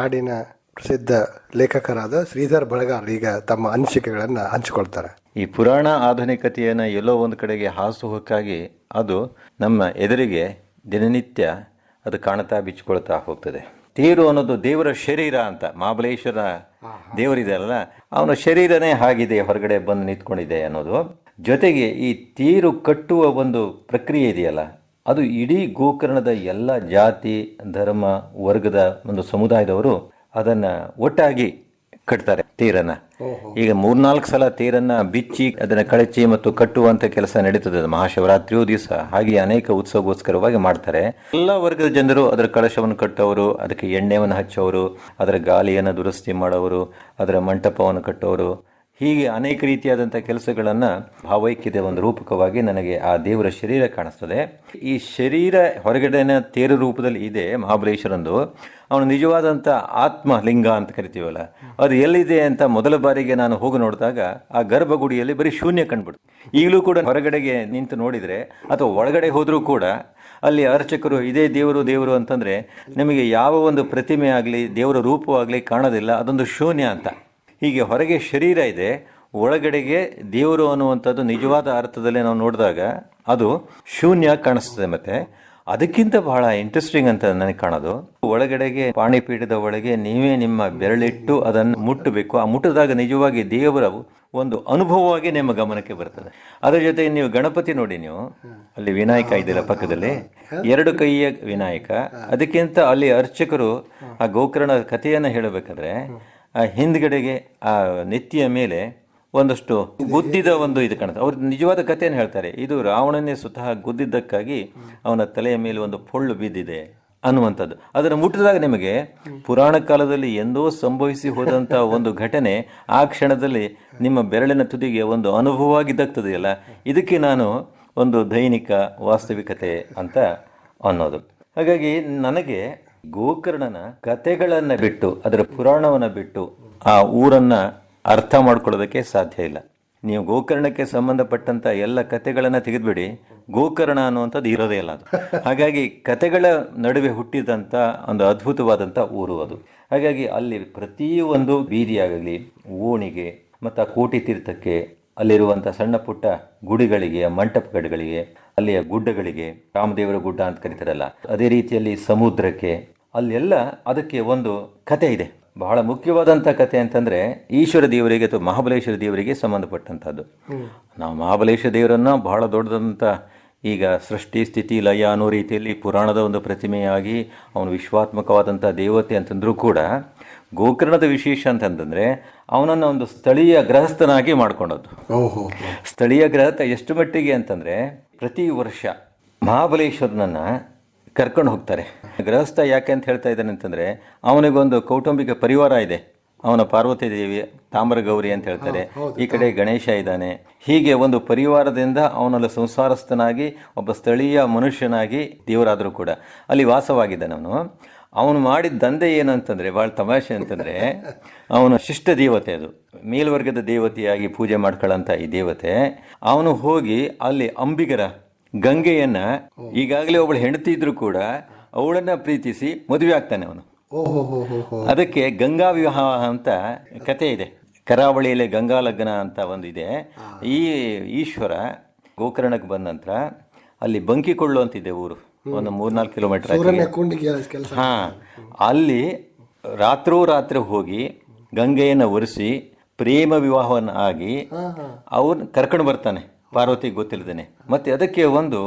ನಾಡಿನ ಪ್ರಸಿದ್ಧ ಲೇಖಕರಾದ ಶ್ರೀಧರ್ ಬಳಗಾರ್ ಈಗ ತಮ್ಮ ಅನಿಸಿಕೆಗಳನ್ನು ಹಂಚಿಕೊಳ್ತಾರೆ.
ಈ ಪುರಾಣ ಆಧುನಿಕತೆಯನ್ನು ಎಲ್ಲೋ ಒಂದು ಕಡೆಗೆ ಹಾಸುಹೊಕ್ಕಾಗಿ ಅದು ನಮ್ಮ ಎದುರಿಗೆ ದಿನನಿತ್ಯ ಅದು ಕಾಣ್ತಾ ಬಿಚ್ಚಿಕೊಳ್ತಾ ಹೋಗ್ತದೆ. ತೇರು ಅನ್ನೋದು ದೇವರ ಶರೀರ ಅಂತ, ಮಹಾಬಲೇಶ್ವರ ದೇವರಿದೆಯಲ್ಲ, ಅವನ ಶರೀರನೇ ಆಗಿದೆ ಹೊರಗಡೆ ಬಂದು ನಿಂತ್ಕೊಂಡಿದೆ ಅನ್ನೋದು. ಜೊತೆಗೆ ಈ ತೇರು ಕಟ್ಟುವ ಒಂದು ಪ್ರಕ್ರಿಯೆ ಇದೆಯಲ್ಲ ಅದು ಇಡೀ ಗೋಕರ್ಣದ ಎಲ್ಲ ಜಾತಿ ಧರ್ಮ ವರ್ಗದ ಒಂದು ಸಮುದಾಯದವರು ಅದನ್ನ ಒಟ್ಟಾಗಿ ಕಟ್ತಾರೆ ತೇರನ್ನ. ಈಗ ಮೂರ್ನಾಲ್ಕು ಸಲ ತೇರನ್ನ ಬಿಚ್ಚಿ ಅದನ್ನ ಕಳಚಿ ಮತ್ತು ಕಟ್ಟುವಂತ ಕೆಲಸ ನಡೀತದೆ. ಮಹಾಶಿವರಾತ್ರಿಯೂ ದಿವಸ. ಹಾಗೆ ಅನೇಕ ಉತ್ಸವಗೋಸ್ಕರವಾಗಿ ಮಾಡ್ತಾರೆ. ಎಲ್ಲ ವರ್ಗದ ಜನರು ಅದರ ಕಳಶವನ್ನು ಕಟ್ಟೋರು ಅದಕ್ಕೆ ಎಣ್ಣೆವನ್ನು ಹಚ್ಚೋರು ಅದರ ಗಾಲಿಯನ್ನು ದುರಸ್ತಿ ಮಾಡೋರು ಅದರ ಮಂಟಪವನ್ನು ಕಟ್ಟೋರು. ಹೀಗೆ ಅನೇಕ ರೀತಿಯಾದಂಥ ಕೆಲಸಗಳನ್ನು ಭಾವೈಕ್ಯದ ಒಂದು ರೂಪಕವಾಗಿ ನನಗೆ ಆ ದೇವರ ಶರೀರ ಕಾಣಿಸ್ತದೆ. ಈ ಶರೀರ ಹೊರಗಡೆನ ತೇರ ರೂಪದಲ್ಲಿ ಇದೆ ಮಹಾಬಲೇಶ್ವರಂದು. ಅವನು ನಿಜವಾದಂಥ ಆತ್ಮ ಲಿಂಗ ಅಂತ ಕರಿತೀವಲ್ಲ, ಅದು ಎಲ್ಲಿದೆ ಅಂತ ಮೊದಲ ಬಾರಿಗೆ ನಾನು ಹೋಗಿ ನೋಡಿದಾಗ ಆ ಗರ್ಭಗುಡಿಯಲ್ಲಿ ಬರೀ ಶೂನ್ಯ ಕಂಡುಬಿಡ್ತು. ಈಗಲೂ ಕೂಡ ಹೊರಗಡೆಗೆ ನಿಂತು ನೋಡಿದರೆ ಅಥವಾ ಒಳಗಡೆ ಹೋದರೂ ಕೂಡ ಅಲ್ಲಿ ಅರ್ಚಕರು, ಇದೇ ದೇವರು ದೇವರು ಅಂತಂದರೆ ನಿಮಗೆ ಯಾವ ಒಂದು ಪ್ರತಿಮೆ ಆಗಲಿ, ದೇವರ ರೂಪವಾಗಲಿ ಕಾಣೋದಿಲ್ಲ, ಅದೊಂದು ಶೂನ್ಯ ಅಂತ. ಹೀಗೆ ಹೊರಗೆ ಶರೀರ ಇದೆ, ಒಳಗಡೆಗೆ ದೇವರು ಅನ್ನುವಂಥದ್ದು ನಿಜವಾದ ಅರ್ಥದಲ್ಲಿ ನಾವು ನೋಡಿದಾಗ ಅದು ಶೂನ್ಯ ಕಾಣಿಸ್ತದೆ ಮತ್ತೆ. ಅದಕ್ಕಿಂತ ಬಹಳ ಇಂಟ್ರೆಸ್ಟಿಂಗ್ ಅಂತ ನನಗೆ ಕಾಣೋದು. ಒಳಗಡೆಗೆ, ಪಾಣಿಪೀಠದ ಒಳಗೆ ನೀವೇ ನಿಮ್ಮ ಬೆರಳಿಟ್ಟು ಅದನ್ನು ಮುಟ್ಟಬೇಕು. ಆ ಮುಟ್ಟಿದಾಗ ನಿಜವಾಗಿ ದೇವರ ಒಂದು ಅನುಭವವಾಗಿ ನಿಮ್ಮ ಗಮನಕ್ಕೆ ಬರ್ತದೆ. ಅದರ ಜೊತೆಗೆ ನೀವು ಗಣಪತಿ ನೋಡಿ ನೀವು. ಅಲ್ಲಿ ವಿನಾಯಕ ಇದೆಯಲ್ಲ ಪಕ್ಕದಲ್ಲಿ. ಎರಡು ಕೈಯ ವಿನಾಯಕ. ಅದಕ್ಕಿಂತ ಅಲ್ಲಿ ಅರ್ಚಕರು ಆ ಗೋಕರ್ಣ ಕಥೆಯನ್ನು ಹೇಳಬೇಕಾದ್ರೆ ಹಿಂದ್ಗಡೆಗೆ ಆ ನೆತ್ತಿಯ ಮೇಲೆ ಒಂದಷ್ಟು ಗುದ್ದಿದ ಒಂದು ಇದು ಕಾಣುತ್ತೆ. ಅವ್ರು ನಿಜವಾದ ಕಥೆಯನ್ನು ಹೇಳ್ತಾರೆ. ಇದು ರಾವಣನೇ ಸ್ವತಃ ಗುದ್ದಿದ್ದಕ್ಕಾಗಿ ಅವನ ತಲೆಯ ಮೇಲೆ ಒಂದು ಪೊಳ್ಳು ಬಿದ್ದಿದೆ ಅನ್ನುವಂಥದ್ದು. ಅದನ್ನು ಮುಟ್ಟಿದಾಗ ನಿಮಗೆ ಪುರಾಣ ಕಾಲದಲ್ಲಿ ಎಂದೋ ಸಂಭವಿಸಿ ಹೋದಂಥ ಒಂದು ಘಟನೆ ಆ ಕ್ಷಣದಲ್ಲಿ ನಿಮ್ಮ ಬೆರಳಿನ ತುದಿಗೆ ಒಂದು ಅನುಭವವಾಗಿ ದಕ್ತದೆಯಲ್ಲ? ಇದಕ್ಕೆ ನಾನು ಒಂದು ದೈನಿಕ ವಾಸ್ತವಿಕತೆ ಅಂತ ಅನ್ನೋದು. ಹಾಗಾಗಿ ನನಗೆ ಗೋಕರ್ಣನ ಕತೆಗಳನ್ನ ಬಿಟ್ಟು, ಅದರ ಪುರಾಣವನ್ನ ಬಿಟ್ಟು ಆ ಊರನ್ನ ಅರ್ಥ ಮಾಡ್ಕೊಳ್ಳೋದಕ್ಕೆ ಸಾಧ್ಯ ಇಲ್ಲ. ನೀವು ಗೋಕರ್ಣಕ್ಕೆ ಸಂಬಂಧಪಟ್ಟಂತ ಎಲ್ಲ ಕಥೆಗಳನ್ನು ತೆಗೆದುಬಿಡಿ, ಗೋಕರ್ಣ ಅನ್ನುವಂಥದ್ದು ಇರೋದೇ ಇಲ್ಲ ಅದು. ಹಾಗಾಗಿ ಕಥೆಗಳ ನಡುವೆ ಹುಟ್ಟಿದಂಥ ಒಂದು ಅದ್ಭುತವಾದಂಥ ಊರು ಅದು. ಹಾಗಾಗಿ ಅಲ್ಲಿ ಪ್ರತಿಯೊಂದು ಬೀದಿಯಾಗಲಿ, ಓಣಿಗೆ ಮತ್ತು ಆ ಕೋಟಿ ತೀರ್ಥಕ್ಕೆ ಅಲ್ಲಿರುವಂಥ ಸಣ್ಣ ಪುಟ್ಟ ಗುಡಿಗಳಿಗೆ, ಮಂಟಪಗಳಿಗೆ, ಅಲ್ಲಿಯ ಗುಡ್ಡಗಳಿಗೆ, ರಾಮದೇವರ ಗುಡ್ಡ ಅಂತ ಕರೀತಾರಲ್ಲ, ಅದೇ ರೀತಿಯಲ್ಲಿ ಸಮುದ್ರಕ್ಕೆ ಅಲ್ಲೆಲ್ಲ ಅದಕ್ಕೆ ಒಂದು ಕತೆ ಇದೆ. ಬಹಳ ಮುಖ್ಯವಾದಂಥ ಕತೆ ಅಂತಂದರೆ ಈಶ್ವರ ದೇವರಿಗೆ ಅಥವಾ ಮಹಾಬಲೇಶ್ವರ ದೇವರಿಗೆ ಸಂಬಂಧಪಟ್ಟಂಥದ್ದು. ನಾವು ಮಹಾಬಲೇಶ್ವರ ದೇವರನ್ನು ಬಹಳ ದೊಡ್ಡದಂಥ ಈಗ ಸೃಷ್ಟಿ ಸ್ಥಿತಿ ಲಯ ಅನ್ನೋ ರೀತಿಯಲ್ಲಿ ಪುರಾಣದ ಒಂದು ಪ್ರತಿಮೆಯಾಗಿ ಅವನು ವಿಶ್ವಾತ್ಮಕವಾದಂಥ ದೇವತೆ ಅಂತಂದರೂ ಕೂಡ ಗೋಕರ್ಣದ ವಿಶೇಷ ಅಂತಂತಂದರೆ ಅವನನ್ನು ಒಂದು ಸ್ಥಳೀಯ ಗೃಹಸ್ಥನಾಗಿ ಮಾಡ್ಕೊಂಡದ್ದು.
ಓಹೋ.
ಸ್ಥಳೀಯ ಗೃಹಸ್ಥ ಎಷ್ಟು ಮಟ್ಟಿಗೆ ಅಂತಂದರೆ ಪ್ರತಿ ವರ್ಷ ಮಹಾಬಲೇಶ್ವರನನ್ನ ಕರ್ಕೊಂಡು ಹೋಗ್ತಾರೆ. ಗೃಹಸ್ಥ ಯಾಕೆ ಅಂತ ಹೇಳ್ತಾ ಇದ್ದಾನೆ ಅಂತಂದರೆ ಅವನಿಗೊಂದು ಕೌಟುಂಬಿಕ ಪರಿವಾರ ಇದೆ. ಅವನ ಪಾರ್ವತಿ ದೇವಿ ತಾಮ್ರ ಗೌರಿ ಅಂತ ಹೇಳ್ತಾರೆ. ಈ ಕಡೆ ಗಣೇಶ ಇದ್ದಾನೆ. ಹೀಗೆ ಒಂದು ಪರಿವಾರದಿಂದ ಅವನಲ್ಲಿ ಸಂಸಾರಸ್ಥನಾಗಿ ಒಬ್ಬ ಸ್ಥಳೀಯ ಮನುಷ್ಯನಾಗಿ ದೇವರಾದರೂ ಕೂಡ ಅಲ್ಲಿ ವಾಸವಾಗಿದ್ದಾನೆ ಅವನು. ಅವನು ಮಾಡಿದ ದಂಧೆ ಏನಂತಂದರೆ ಭಾಳ ತಮಾಷೆ ಅಂತಂದ್ರೆ ಅವನ ಶಿಷ್ಟ ದೇವತೆ ಅದು. ಮೇಲ್ವರ್ಗದ ದೇವತೆಯಾಗಿ ಪೂಜೆ ಮಾಡ್ಕೊಳ್ಳೋಂಥ ಈ ದೇವತೆ. ಅವನು ಹೋಗಿ ಅಲ್ಲಿ ಅಂಬಿಗರ ಗಂಗೆಯನ್ನ ಈಗಾಗಲೇ ಒಬ್ಬಳು ಹೆಂಡತಿ ಇದ್ರು ಕೂಡ ಅವಳನ್ನ ಪ್ರೀತಿಸಿ ಮದುವೆ ಆಗ್ತಾನೆ ಅವನು. ಅದಕ್ಕೆ ಗಂಗಾ ವಿವಾಹ ಅಂತ ಕತೆ ಇದೆ. ಕರಾವಳಿಯಲ್ಲಿ ಗಂಗಾ ಲಗ್ನ ಅಂತ ಒಂದಿದೆ ಇದೆ. ಈ ಈಶ್ವರ ಗೋಕರ್ಣಕ್ಕೆ ಬಂದ ನಂತರ ಅಲ್ಲಿ ಬಂಕಿಕೊಳ್ಳು ಅಂತಿದೆ ಊರು. ಒಂದು ಮೂರ್ನಾಲ್ಕು ಕಿಲೋಮೀಟರ್ ಹಾ. ಅಲ್ಲಿ ರಾತ್ರೋ ರಾತ್ರಿ ಹೋಗಿ ಗಂಗೆಯನ್ನು ಒರೆಸಿ ಪ್ರೇಮ ವಿವಾಹವನ್ನು ಆಗಿ ಅವನು ಕರ್ಕೊಂಡು ಬರ್ತಾನೆ. ಪಾರ್ವತಿಗೆ ಗೊತ್ತಿಲ್ಲದೇನೆ ಮತ್ತೆ ಅದಕ್ಕೆ ಒಂದು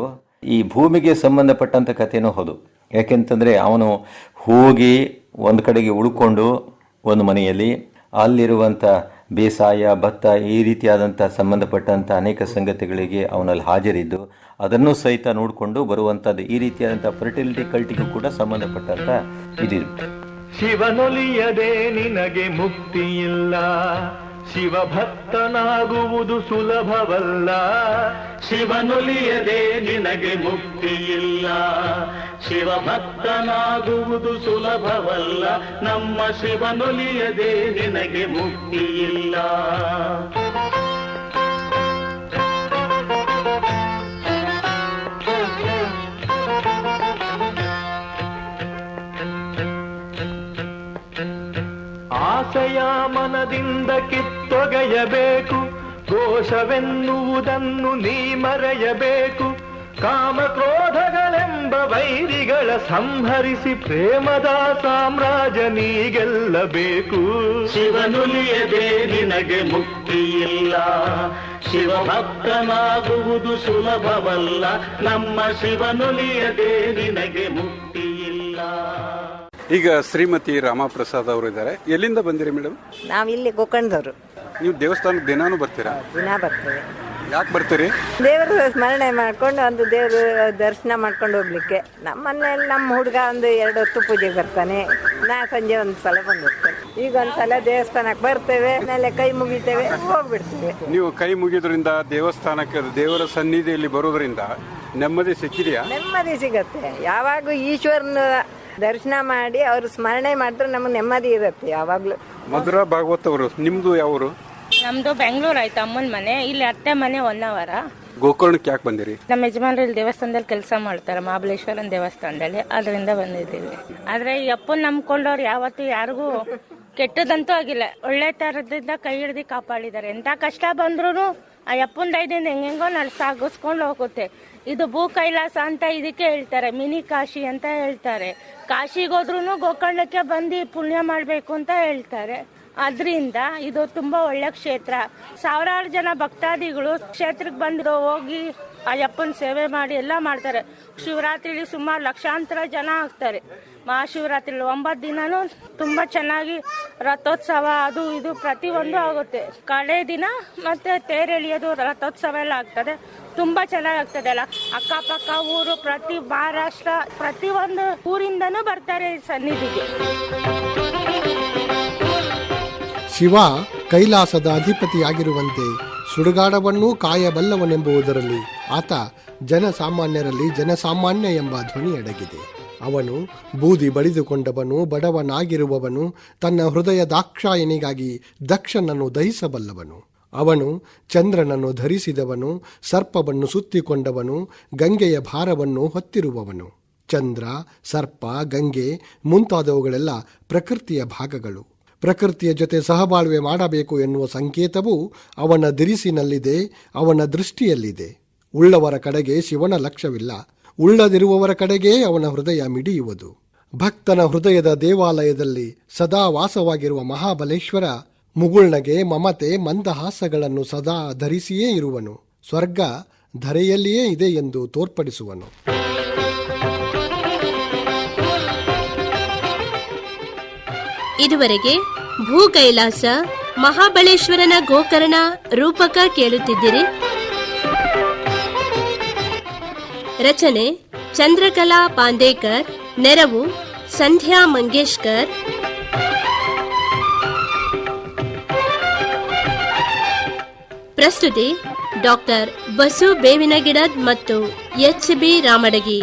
ಈ ಭೂಮಿಗೆ ಸಂಬಂಧಪಟ್ಟಂತ ಕಥೆನೂ ಹೌದು. ಯಾಕೆಂತಂದ್ರೆ ಅವನು ಹೋಗಿ ಒಂದು ಕಡೆಗೆ ಉಳ್ಕೊಂಡು ಒಂದು ಮನೆಯಲ್ಲಿ ಅಲ್ಲಿರುವಂಥ ಬೇಸಾಯ, ಭತ್ತ ಈ ರೀತಿಯಾದಂಥ ಸಂಬಂಧಪಟ್ಟಂಥ ಅನೇಕ ಸಂಗತಿಗಳಿಗೆ ಅವನಲ್ಲಿ ಹಾಜರಿದ್ದು, ಅದನ್ನು ಸಹಿತ ನೋಡಿಕೊಂಡು ಬರುವಂಥದ್ದು ಈ ರೀತಿಯಾದಂಥ ಫರ್ಟಿಲಿಟಿ ಕಲ್ಟಿಗೂ ಕೂಡ ಸಂಬಂಧಪಟ್ಟಂಥ ಇದಿರುತ್ತೆ
ಶಿವನೊಲಿಯದೆ ನಿನಗೆ ಮುಕ್ತಿಯಿಲ್ಲ. ಶಿವಭಕ್ತನಾಗುವುದು ಸುಲಭವಲ್ಲ. ಶಿವನುಲಿಯದೆ ನಿನಗೆ ಮುಕ್ತಿಯಿಲ್ಲ. ಶಿವಭಕ್ತನಾಗುವುದು ಸುಲಭವಲ್ಲ. ನಮ್ಮ ಶಿವನುಲಿಯದೆ ನಿನಗೆ ಮುಕ್ತಿಯಿಲ್ಲ. ಆಸೆಯ ಮನದಿಂದ ಕಿತ್ತೊಗೆಯಬೇಕು ದೋಷವೆನ್ನುವುದನ್ನು ನೀ ಮರೆಯಬೇಕು. ಕಾಮ ಕ್ರೋಧಗಳೆಂಬ ವೈರಿಗಳ ಸಂಹರಿಸಿ ಪ್ರೇಮದ ಸಾಮ್ರಾಜ್ಯ ನೀ ಗೆಲ್ಲಬೇಕು ಶಿವನುಲಿಯದೆ ನಿನಗೆ ಮುಕ್ತಿಯಿಲ್ಲ. ಶಿವಭಕ್ತನಾಗುವುದು ಸುಲಭವಲ್ಲ. ನಮ್ಮ ಶಿವನುಲಿಯದೆ ನಿನಗೆ ಮುಕ್ತಿಯಿಲ್ಲ.
ಈಗ ಶ್ರೀಮತಿ ರಾಮಪ್ರಸಾದ್ ಅವರು ಇದ್ದಾರೆ. ಎಲ್ಲಿಂದ ಬಂದಿರಿ ಮೇಡಮ್?
ನಾವಿಲ್ಲಿ ಗೋಕರ್ಣದವರು.
ನೀವು ದೇವಸ್ಥಾನಕ್ಕೆ ದಿನಾನು ಬರ್ತೀರಾ?
ದಿನ ಬರ್ತೇವೆ.
ಯಾಕೆ ಬರ್ತೀರಿ?
ದೇವರ ಸ್ಮರಣೆ ಮಾಡ್ಕೊಂಡು ಒಂದು ದೇವರು ದರ್ಶನ ಮಾಡ್ಕೊಂಡು ಹೋಗ್ಲಿಕ್ಕೆ. ನಮ್ಮ ಮನೆಯಲ್ಲಿ ನಮ್ಮ ಹುಡುಗ ಒಂದು ಎರಡು ಹೊತ್ತು ಪೂಜೆಗೆ ಬರ್ತಾನೆ. ನಾ ಸಂಜೆ ಒಂದು ಸಲ ಬಂದಿರ್ತೇನೆ. ಈಗ ಒಂದು ಸಲ ದೇವಸ್ಥಾನಕ್ಕೆ ಬರ್ತೇವೆ. ಆಮೇಲೆ ಕೈ ಮುಗಿತೇವೆ ಹೋಗ್ಬಿಡ್ತೇವೆ.
ನೀವು ಕೈ ಮುಗಿದ್ರಿಂದ ದೇವಸ್ಥಾನಕ್ಕೆ ದೇವರ ಸನ್ನಿಧಿಯಲ್ಲಿ ಬರೋದ್ರಿಂದ ನೆಮ್ಮದಿ ಸಿಕ್ಕಿದೆಯಾ?
ನೆಮ್ಮದಿ ಸಿಗತ್ತೆ. ಯಾವಾಗ ಈಶ್ವರನ ದರ್ಶನ ಮಾಡಿ ಅವರು ಸ್ಮರಣೆ ಮಾಡಿದ್ರೆ ನಮಗೆ ನೆಮ್ಮದಿ ಇರುತ್ತೆ ಯಾವಾಗಲೂ.
ಮಧುರಾ ಭಾಗವತ್ ಅವರು ನಿಮ್ದು ಯಾವರು?
ನಮ್ದು ಬೆಂಗಳೂರು ಆಯ್ತು ಅಮ್ಮನ ಮನೆ. ಇಲ್ಲಿ ಅತ್ತೆ ಮನೆ ಒನ್ ಅವರ
ಗೋಕರ್ಣಕ್ಕೆ ಯಾಕೆ ಬಂದಿರಿ?
ನಮ್ಮ ಯಜಮಾನ್ರು ಇಲ್ಲಿ ದೇವಸ್ಥಾನದಲ್ಲಿ ಕೆಲಸ ಮಾಡ್ತಾರೆ ಮಹಾಬಲೇಶ್ವರನ್ ದೇವಸ್ಥಾನದಲ್ಲಿ. ಅದರಿಂದ ಬಂದಿದ್ದೀವಿ. ಆದ್ರೆ ಈ ಅಪ್ಪನ್ ನಂಬ್ಕೊಂಡವ್ರು ಯಾವತ್ತೂ ಯಾರಿಗೂ ಕೆಟ್ಟದಂತೂ ಆಗಿಲ್ಲ. ಒಳ್ಳೆ ತರದಿಂದ ಕೈ ಹಿಡ್ದು ಕಾಪಾಡಿದ್ದಾರೆ. ಎಂತ ಕಷ್ಟ ಬಂದ್ರು ಆ ಅಪ್ಪನ ದೈದಿಂದ ಹೆಂಗೆಂಗೋ ನಡ್ ಸಾಗಿಸ್ಕೊಂಡು ಹೋಗುತ್ತೆ. ಇದು ಭೂ ಕೈಲಾಸ ಅಂತ ಇದಕ್ಕೆ ಹೇಳ್ತಾರೆ. ಮಿನಿ ಕಾಶಿ ಅಂತ ಹೇಳ್ತಾರೆ. ಕಾಶಿಗೆ ಹೋದ್ರು ಗೋಕರ್ಣಕ್ಕೆ ಬಂದು ಪುಣ್ಯ ಮಾಡಬೇಕು ಅಂತ ಹೇಳ್ತಾರೆ. ಅದರಿಂದ ಇದು ತುಂಬಾ ಒಳ್ಳೆ ಕ್ಷೇತ್ರ. ಸಾವಿರಾರು ಜನ ಭಕ್ತಾದಿಗಳು ಕ್ಷೇತ್ರಕ್ಕೆ ಬಂದು ಹೋಗಿ ಅಯ್ಯಪ್ಪನ ಸೇವೆ ಮಾಡಿ ಎಲ್ಲ ಮಾಡ್ತಾರೆ. ಶಿವರಾತ್ರಿಲಿ ಸುಮಾರು ಲಕ್ಷಾಂತರ ಜನ ಆಗ್ತಾರೆ. ಮಹಾಶಿವರಾತ್ರಿ ಒಂಬತ್ತು ದಿನನೂ ತುಂಬ ಚೆನ್ನಾಗಿ ರಥೋತ್ಸವ ಅದು ಇದು ಪ್ರತಿಯೊಂದು ಆಗುತ್ತೆ. ಕಳೆ ದಿನ ಮತ್ತೆ ತೇರೆಳಿಯೋದು ರಥೋತ್ಸವ ಎಲ್ಲ ಆಗ್ತದೆ. ತುಂಬ ಚೆನ್ನಾಗಿ ಆಗ್ತದೆ ಅಲ್ಲ. ಅಕ್ಕಪಕ್ಕ ಊರು ಪ್ರತಿ ಮಹಾರಾಷ್ಟ್ರ ಪ್ರತಿಯೊಂದು ಊರಿಂದನೂ ಬರ್ತಾರೆ ಸನ್ನಿಧಿಗೆ.
ಶಿವ ಕೈಲಾಸದ ಅಧಿಪತಿಯಾಗಿರುವಂತೆ ಸುಡುಗಾಡವನ್ನೂ ಕಾಯಬಲ್ಲವನೆಂಬುದರಲ್ಲಿ ಆತ ಜನಸಾಮಾನ್ಯರಲ್ಲಿ ಜನಸಾಮಾನ್ಯ ಎಂಬ ಧ್ವನಿ ಅಡಗಿದೆ ಅವನು ಬೂದಿ ಬಳಿದುಕೊಂಡವನು ಬಡವನಾಗಿರುವವನು, ತನ್ನ ಹೃದಯ ದಾಕ್ಷಾಯಿಣಿಗಾಗಿ ದಕ್ಷನನ್ನು ದಹಿಸಬಲ್ಲವನು. ಅವನು ಚಂದ್ರನನ್ನು ಧರಿಸಿದವನು, ಸರ್ಪವನ್ನು ಸುತ್ತಿಕೊಂಡವನು, ಗಂಗೆಯ ಭಾರವನ್ನು ಹೊತ್ತಿರುವವನು. ಚಂದ್ರ, ಸರ್ಪ, ಗಂಗೆ ಮುಂತಾದವುಗಳೆಲ್ಲ ಪ್ರಕೃತಿಯ ಭಾಗಗಳು. ಪ್ರಕೃತಿಯ ಜೊತೆ ಸಹಬಾಳ್ವೆ ಮಾಡಬೇಕು ಎನ್ನುವ ಸಂಕೇತವು ಅವನ ದಿರಿಸಿನಲ್ಲಿದೆ, ಅವನ ದೃಷ್ಟಿಯಲ್ಲಿದೆ. ಉಳ್ಳವರ ಕಡೆಗೆ ಶಿವನ ಲಕ್ಷ್ಯವಿಲ್ಲ. ಉಳ್ಳದಿರುವವರ ಕಡೆಗೆ ಅವನ ಹೃದಯ ಮಿಡಿಯುವುದು. ಭಕ್ತನ ಹೃದಯದ ದೇವಾಲಯದಲ್ಲಿ ಸದಾ ವಾಸವಾಗಿರುವ ಮಹಾಬಲೇಶ್ವರ ಮುಗುಳ್ನಗೆ ಮಮತೆ, ಮಂದಹಾಸಗಳನ್ನು ಸದಾ ಧರಿಸಿಯೇ ಇರುವನು. ಸ್ವರ್ಗ ಧರೆಯಲ್ಲಿಯೇ ಇದೆ ಎಂದು ತೋರ್ಪಡಿಸುವನು.
ಇದುವರೆಗೆ ಭೂ ಕೈಲಾಸ ಮಹಾಬಳೇಶ್ವರನ ಗೋಕರ್ಣ ರೂಪಕ ಕೇಳುತ್ತಿದ್ದಿರಿ. ರಚನೆ ಚಂದ್ರಕಲಾ ಪಾಂಡೇಕರ್, ನೆರವು ಸಂಧ್ಯಾ ಮಂಗೇಶ್ಕರ್. ಪ್ರಸ್ತುತಿ ಡಾಕ್ಟರ್ ಬಸು ಬೇವಿನಗಿಡದ್ ಮತ್ತು ಎಚ್ ಬಿ ರಾಮಡಗಿ.